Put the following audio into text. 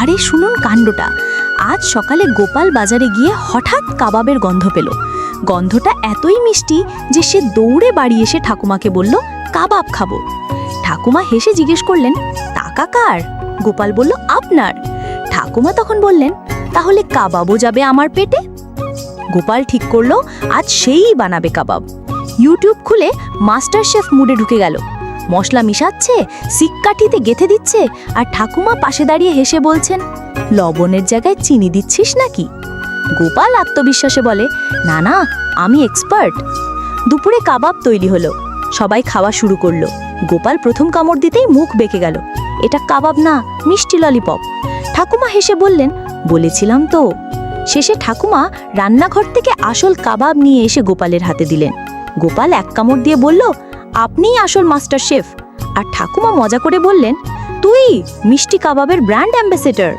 আরে শুনুন কাণ্ডটা। আজ সকালে গোপাল বাজারে গিয়ে হঠাৎ কাবাবের গন্ধ পেল। গন্ধটা এতই মিষ্টি যে সে দৌড়ে বাড়ি এসে ঠাকুমাকে বলল, কাবাব খাব। ঠাকুমা হেসে জিজ্ঞেস করলেন টাকা কার গোপাল বলল, আপনার। ঠাকুমা তখন বললেন, তাহলে কাবাবও যাবে আমার পেটে? গোপাল ঠিক করল, আজ সেই বানাবে কাবাব। ইউটিউব খুলে মাস্টার শেফ মুডে ঢুকে গেল। মশলা মিশাচ্ছে সিক্কাঠিতে গেথে দিচ্ছে, আর ঠাকুমা পাশে দাঁড়িয়ে হেসে বলছেন, লবণের জায়গায় চিনি দিচ্ছিস নাকি? গোপাল আত্মবিশ্বাসে বলে, না না, আমি এক্সপার্ট। দুপুরে কাবাব তৈরি হলো, সবাই খাওয়া শুরু করল। গোপাল প্রথম কামড় দিতেই মুখ বেঁকে গেল। এটা কাবাব না, মিষ্টি ললিপপ। ঠাকুমা হেসে বললেন, বলেছিলাম তো। শেষে ঠাকুমা রান্নাঘর থেকে আসল কাবাব নিয়ে এসে গোপালের হাতে দিলেন। গোপাল এক কামড় দিয়ে বলল আপনিই আসল মাস্টার শেফ। আর ঠাকুমা মজা করে বললেন তুই মিষ্টি কাবাবের ব্র্যান্ড অ্যাম্বাসেডর।